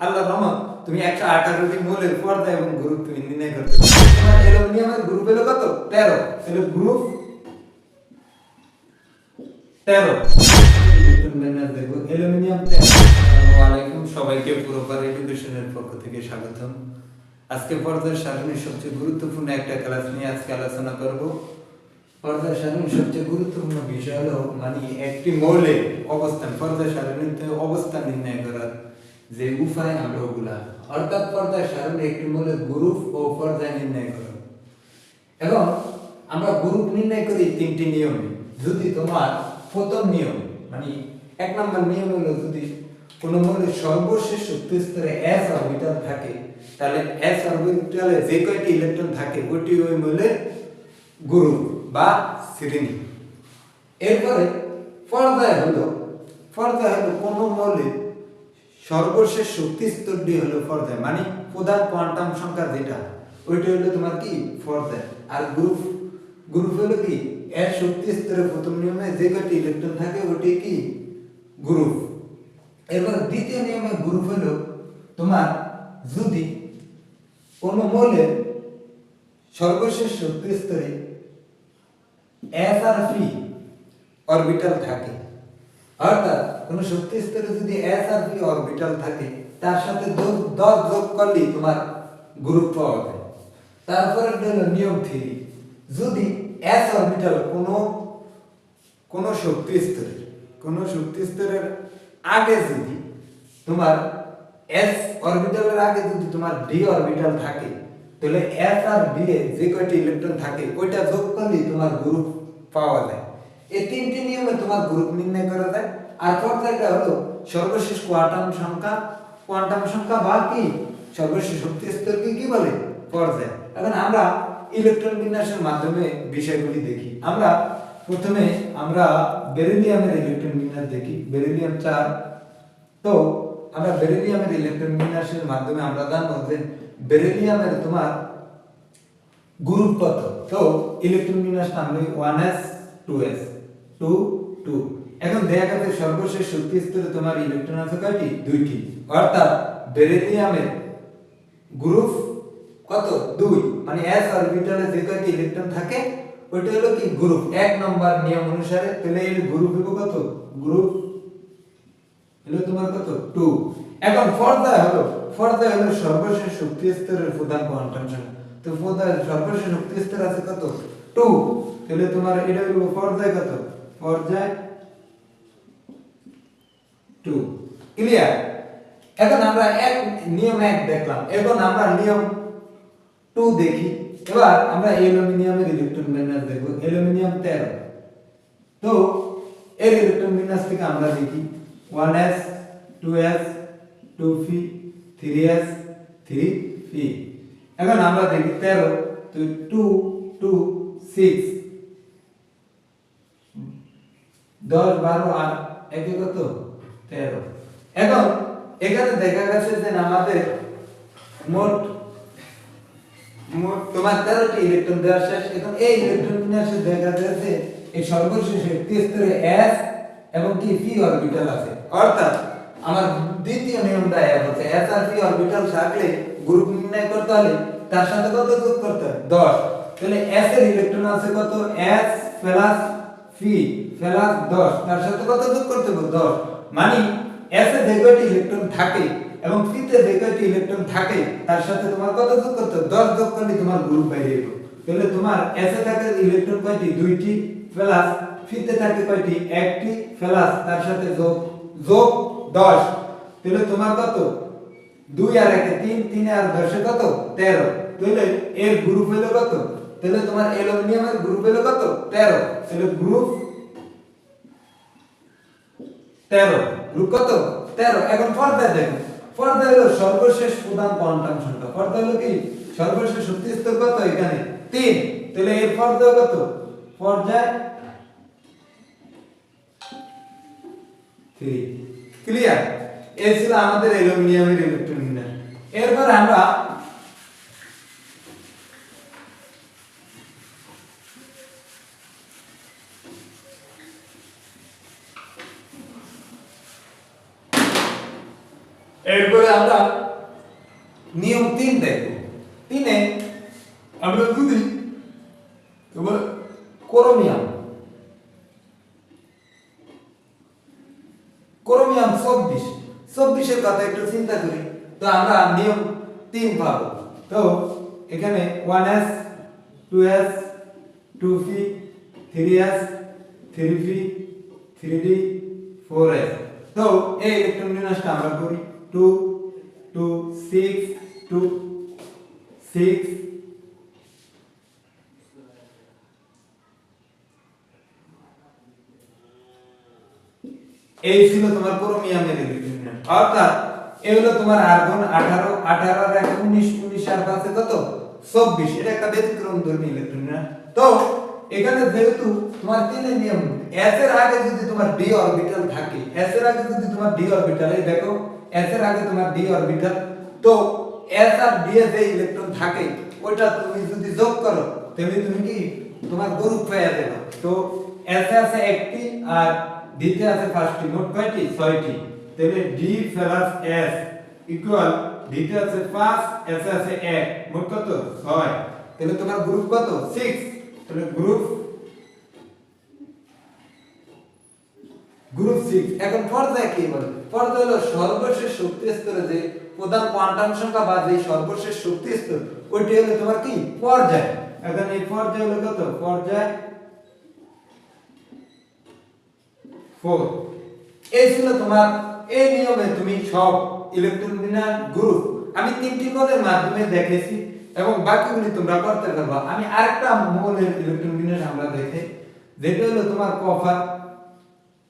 আল্লাহ রহমত, তুমি একশো এবং গ্রুপ তুমি নির্ণয় করতে অ্যালুমিনিয়ামের গ্রুপ হলো কত? তেরো। তাহলে গ্রুপ তেরো। সবাইকে পক্ষ থেকে স্বাগতম। আজকে পর্দার সারণীর সবচেয়ে গুরুত্বপূর্ণ একটা ক্লাস নিয়ে আজকে আলোচনা করব। পর্দার সারণীর সবচেয়ে গুরুত্বপূর্ণ বিষয় হলো মানে একটি মৌলের অবস্থান। পর্দার সারণীতে অবস্থান নির্ণয় করার যে উপায় আমরা ওগুলা। অর্থাৎ পর্দায় সারণী একটি মৌলের গ্রুপ ও পর্যায় নির্ণয় করা এবং আমরা গ্রুপ নির্ণয় করি তিনটি নিয়মে। যদি তোমার প্রথম নিয়ম মানে এক নম্বর নিয়ম হলো যদি কোনো মৌলের সর্বশেষ শক্তি স্তরে এস অরবিটাল থাকে, তাহলে এস অরবিটালে যে কয়টি ইলেকট্রন থাকে, ওটি ওই মৌলের গ্রুপ বা শ্রেণি এরপরে পর্দায় হলো পর্দায় হলো কোনো মৌলের সর্বশেষ শক্তি স্তরটি হলো পর্দায় মানে প্রধান কোয়ান্টাম সংখ্যা যেটা, ওইটা হলো তোমার কি? পর্দায় আর গ্রুপ গ্রুপ হলো কি? এর শক্তি স্তরের প্রথম নিয়মে যে কয়টি ইলেকট্রন থাকে, ওটি কি? গ্রুপ এবার দ্বিতীয় নিয়মে গ্রুপ হলো তোমার যদি কোনো মৌলের সর্বশেষ শক্তি স্তরে এস আর পি অরবিটাল থাকে অর্থাৎ কোন শক্তি স্তরে যদি এস আর পি অরবিটাল থাকে, তার সাথে দশ যোগ করলেই তোমার গ্রুপ পাওয়া যায় তারপরে হলো নিয়ম থ্রি, যদি এস অরবিটাল কোনো, কোন শক্তি স্তরের কোন শক্তি স্তরের আগে যদি তোমার এস অরবিটালের আগে যদি তোমার ডি অরবিটাল থাকে, তাহলে এস আর ডি এ যে কয়টি ইলেকট্রন থাকে, ওইটা যোগ করলেই তোমার গ্রুপ পাওয়া যায়। এই তিনটি নিয়মে তোমার গ্রুপ নির্ণয় করা যায়। আর পর্যায়টা হলো সর্বশেষ কোয়ান্টাম সংখ্যা। কোয়ান্টাম সংখ্যা বা কি? সর্বশেষ শক্তি স্তরকে কি? বলে? পর্যায় এখন আমরা ইলেকট্রন বিন্যাসের মাধ্যমে বিষয়গুলি দেখি। আমরা প্রথমে আমরা বেরিলিয়ামের ইলেকট্রন বিন্যাস দেখি। বেরিলিয়াম চার। তো আমরা বেরিলিয়ামের ইলেকট্রন বিন্যাসের মাধ্যমে আমরা জানব যে বেরিলিয়ামের তোমার গ্রুপ কত? তো ইলেকট্রন বিন্যাস নামলে one S, two S. Two two. এখন দেখা সর্বশেষ শক্তি স্তরে তোমার ইলেকট্রন আছে কয়টি দুইটি। অর্থাৎ বেরিলিয়ামের গ্রুপ কত? দুই। মানে এস অরবিটালে যে কয়টি ইলেকট্রন থাকে, ওইটা হলো কি? গ্রুপ এক নম্বর নিয়ম অনুসারে তাহলে এর গ্রুপ হলো কত? গ্রুপ হলো তোমার কত? টু এখন পর্দায় হলো পর্দায় হলো সর্বশেষ শক্তি স্তরের প্রধান কোয়ান্টাম সংখ্যা। তো পর্দায় সর্বশেষ শক্তি স্তর আছে কত? টু তাহলে তোমার এটা হলো পর্যায় কত? পর্যায় টু ক্লিয়ার এখন আমরা এক নিয়ম এক দেখলাম। এখন আমরা নিয়ম টু দেখি। এবার আমরা অ্যালুমিনিয়ামের ইলেকট্রন বিন্যাস দেখব। অ্যালুমিনিয়াম তেরো। তো এর ইলেকট্রন বিন্যাস থেকে আমরা দেখি। One S two S two P three S three P এখন আমরা দেখি তেরো, তো টু টু সিক্স দশ, বারো, আট, একে কত? তেরো। এখন এখানে দেখা গেছে যে আমাদের মোট তোমার তেরোটি ইলেকট্রন দেওয়া শেষ। এখন এই ইলেকট্রন বিন্যাসে দেখা যাচ্ছে এই সর্বশেষ শক্তি স্তরে এস এবং কি? পি অরবিটাল আছে। অর্থাৎ আমার দ্বিতীয় নিয়মটা এক হচ্ছে এস আর পি অরবিটাল থাকলে গ্রুপ নির্ণয় করতে হলে তার সাথে কত যোগ করতে হবে দশ। তাহলে এস এর ইলেকট্রন আছে কত? এস প্লাস পি প্লাস দশ। তার সাথে কত যোগ করতে হবে? দশ। মানে এস এ যে ইলেকট্রন থাকে এবং পিতে যে কয়টি ইলেকট্রন থাকে, তার সাথে তোমার কত যোগ করতে হবে? দশ যোগ করলে তোমার গ্রুপ বাইরে যাবে। তাহলে তোমার এস এ থাকে ইলেকট্রন কয়টি? দুইটি। প্লাস পিতে থাকে কয়টি? একটি। প্লাস তার সাথে যোগ যোগ দশ। তাহলে তোমার কত? দুই আর একে তিন তিন আর দশে কত? তেরো। তাহলে এর গ্রুপ হলো কত? তাহলে তোমার অ্যালুমিনিয়ামের গ্রুপ হলো কত? তেরো। তাহলে গ্রুপ তেরো। গ্রুপ কত? তেরো। এখন পর্দা দেখো। পর্দা হলো সর্বশেষ প্রধান কোয়ান্টাম সংখ্যা। পর্দা হলো কি? সর্বশেষ শক্তি স্তর কত এখানে? তিন। তাহলে এর পর্দা কত? পর্যায় থ্রি ক্লিয়ার এই ছিল আমাদের অ্যালুমিনিয়ামের ইলেকট্রন এরপর আমরা এরপরে আমরা নিয়ম তিন দেখো তিনে আমরা যদি ক্রোমিয়াম ক্রোমিয়াম চব্বিশ, চব্বিশের কথা একটু চিন্তা করি, তো আমরা নিয়ম তিন পাবো। তো এখানে one S two S two P three S three P three D four S তো এই ইলেকট্রন বিন্যাসটা আমরা করি। Two two, six two, six. এই ছিল তোমার ক্রোমিয়ামের ইলেকট্রন অর্থাৎ এই হলো তোমার আর্গন 18 18 আর 19 19 আর পাঁচে কত? 24 এটা একটা ব্যতিক্রম ধর্মী ইলেকট্রন তো এখানে যেহেতু তোমার তিনের নিয়ম, s এর আগে যদি তোমার d অরবিটাল থাকে, s এর আগে যদি তোমার d অরবিটাল এই দেখো, s এর আগে তোমার d অরবিটাল তো s আর d এ যে ইলেকট্রন থাকে ওটা তুমি যদি যোগ করো, তাহলে তুমি কি তোমার গ্রুপ পেয়ে যাবে। তো s এ আছে একটি আর d তে আছে পাঁচটি, মোট কয়টি? ছয়টি। তাহলে d plus s equal d তে আছে 5 s এ আছে 1 মোট কত? 6 তাহলে তোমার গ্রুপ কত? 6 তাহলে গ্রুপ গ্রুপ 6 এখন পর্যায় কি বলে পর্যায় হলো সর্বশেষ শক্তি স্তরে যে প্রধান কোয়ান্টাম সংখ্যা বা যে সর্বশেষ শক্তি স্তর, ওইটি হলো তোমার কি? পর্যায়। এখন এই পর্যায় হলো কত? পর্যায় 4 এই ছিল তোমার, এই নিয়মে তুমি সব ইলেকট্রন বিন্যাস গ্রুপ আমি তিনটি মৌলের মাধ্যমে দেখেছি। এবং বাকিগুলি তোমরা করতে পারবা। আমি আরেকটা মৌলের ইলেকট্রন বিন্যাস আমরা দেখে, যেটা হলো তোমার কফার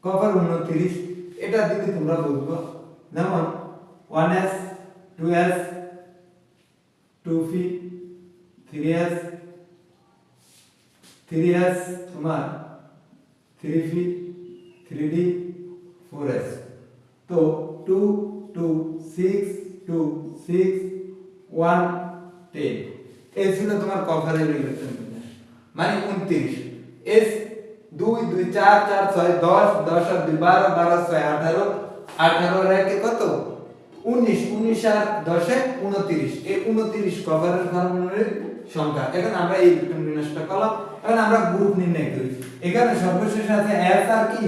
কফার 29 এটা দিকে তোমরা বুঝব যেমন 1s 2s 2p 3s 3s তোমার 3p 3d 4s তো 2 2 6 2 6 1 10 এই ছিল তোমার কভারের ইলেকট্রন বিন্যাস মানে 29 এস 2 2 4 4 6 10 10 আর 2 12 12 6 18 18 এর একে কত? 19 19 আর 10 এ 29 এই 29 কভারের ফার্মুলার সংখ্যা। এখন আমরা এই ইলেকট্রন বিন্যাসটা করলাম। এখন আমরা গ্রুপ নির্ণয় করি। এখানে সর্বশেষ আছে এস আর কি?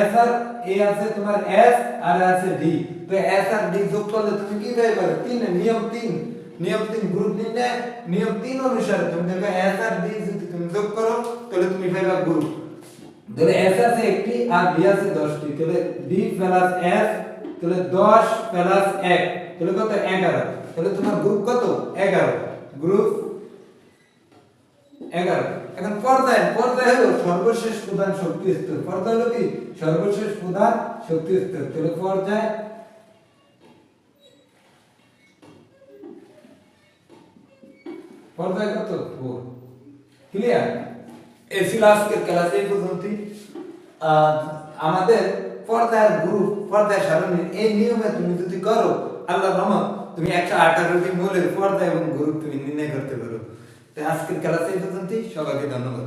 এস আর এ আছে তোমার এস আর আছে ডি তো এস আর ডি যোগ করলে তুমি কি পাবে তিন। নিয়ম তিন। নিয়ম তিন গ্রুপ নির্ণয় নিয়ম তিন অনুসারে তুমি দেখবে এস আর ডি যদি তুমি যোগ করো, তাহলে তুমি পাবে গ্রুপ তাহলে এস আছে একটি আর ডি আছে দশটি। তাহলে ডি প্লাস এস তাহলে দশ প্লাস এক। তাহলে কত? এগারো। তাহলে তোমার গ্রুপ কত? এগারো। গ্রুপ এগারো। এখন পর্যায় পর্যায় হলো সর্বশেষ প্রধান শক্তি স্তর। পর্যায় হলো কি? সর্বশেষ প্রধান শক্তি স্তর। তাহলে পর্যায় পর্যায় কত? ফোর ক্লিয়ার এই ছিল আজকের ক্লাস এই পদ্ধতি। আমাদের পর্দার গ্রুপ পর্দায় সারণীর এই নিয়মে তুমি যদি করো আল্লাহ রহমত, তুমি একশো আঠারোটি মূলের পর্দা এবং গ্রুপ তুমি নির্ণয় করতে পারো। আজকের ক্লাস এই পর্যন্তই সবাইকে ধন্যবাদ।